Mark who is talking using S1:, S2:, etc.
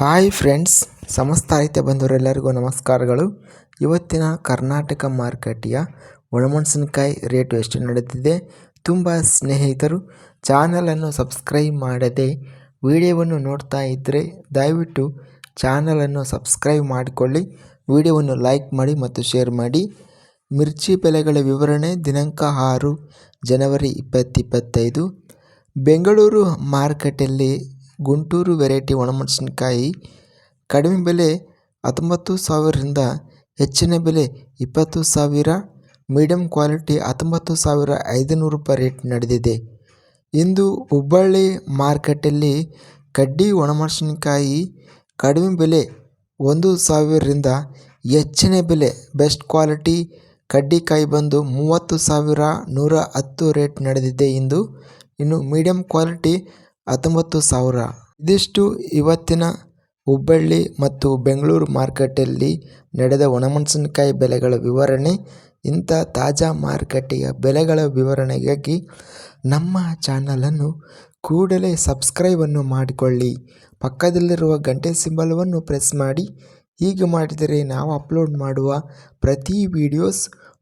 S1: Hi friends, ಸಮಸ್ತ ರೈತ ಬಂದವರೆಲ್ಲರಿಗೂ ನಮಸ್ಕಾರಗಳು. ಇವತ್ತಿನ ಕರ್ನಾಟಕ ಮಾರುಕಟ್ಟೆಯ ಒಣಮೆಣಸಿನಕಾಯಿ ರೇಟು ಎಷ್ಟು ನಡೆದಿದೆ ತುಂಬ ಸ್ನೇಹಿತರು ಚಾನಲನ್ನು ಸಬ್ಸ್ಕ್ರೈಬ್ ಮಾಡದೆ ವಿಡಿಯೋವನ್ನು ನೋಡ್ತಾ ಇದ್ದರೆ ದಯವಿಟ್ಟು ಚಾನಲನ್ನು ಸಬ್ಸ್ಕ್ರೈಬ್ ಮಾಡಿಕೊಳ್ಳಿ, ವಿಡಿಯೋವನ್ನು ಲೈಕ್ ಮಾಡಿ ಮತ್ತು ಶೇರ್ ಮಾಡಿ. ಮಿರ್ಚಿ ಬೆಲೆಗಳ ವಿವರಣೆ ದಿನಾಂಕ ಆರು ಜನವರಿ ಇಪ್ಪತ್ತಿಪ್ಪತ್ತೈದು ಬೆಂಗಳೂರು ಮಾರುಕಟ್ಟೆಯಲ್ಲಿ ಗುಂಟೂರು ವೆರೈಟಿ ಒಣಮೆಣಸಿನಕಾಯಿ ಕಡಿಮೆ ಬೆಲೆ ಹತ್ತೊಂಬತ್ತು ಸಾವಿರದಿಂದ ಹೆಚ್ಚಿನ ಬೆಲೆ ಇಪ್ಪತ್ತು ಸಾವಿರ, ಮೀಡಿಯಂ ಕ್ವಾಲಿಟಿ ಹತ್ತೊಂಬತ್ತು ಸಾವಿರ ಐದುನೂರು ರೂಪಾಯಿ ರೇಟ್ ನಡೆದಿದೆ. ಇಂದು ಹುಬ್ಬಳ್ಳಿ ಮಾರ್ಕೆಟಲ್ಲಿ ಕಡ್ಡಿ ಒಣಮೆಣಸಿನ್ಕಾಯಿ ಕಡಿಮೆ ಬೆಲೆ ಒಂದು ಸಾವಿರದಿಂದ ಹೆಚ್ಚಿನ ಬೆಲೆ ಬೆಸ್ಟ್ ಕ್ವಾಲಿಟಿ ಕಡ್ಡಿಕಾಯಿ ಬಂದು ಮೂವತ್ತು ಸಾವಿರ ನೂರ ಹತ್ತು ರೇಟ್ ನಡೆದಿದೆ. ಇಂದು ಇನ್ನು ಮೀಡಿಯಂ ಕ್ವಾಲಿಟಿ ಹತ್ತೊಂಬತ್ತು ಸಾವಿರ. ಇದಿಷ್ಟು ಇವತ್ತಿನ ಹುಬ್ಬಳ್ಳಿ ಮತ್ತು ಬೆಂಗಳೂರು ಮಾರುಕಟ್ಟೆಯಲ್ಲಿ ನಡೆದ ಒಣಮೆಣಸಿನಕಾಯಿ ಬೆಲೆಗಳ ವಿವರಣೆ, ಇಂಥ ತಾಜಾ ಮಾರುಕಟ್ಟೆಯ ಬೆಲೆಗಳ ವಿವರಣೆಗಾಗಿ ನಮ್ಮ ಚಾನಲನ್ನು ಕೂಡಲೇ ಸಬ್ಸ್ಕ್ರೈಬನ್ನು ಮಾಡಿಕೊಳ್ಳಿ. ಪಕ್ಕದಲ್ಲಿರುವ ಗಂಟೆ ಸಿಂಬಲವನ್ನು ಪ್ರೆಸ್ ಮಾಡಿ. ಹೀಗೆ ಮಾಡಿದರೆ ನಾವು ಅಪ್ಲೋಡ್ ಮಾಡುವ ಪ್ರತಿ ವಿಡಿಯೋಸ್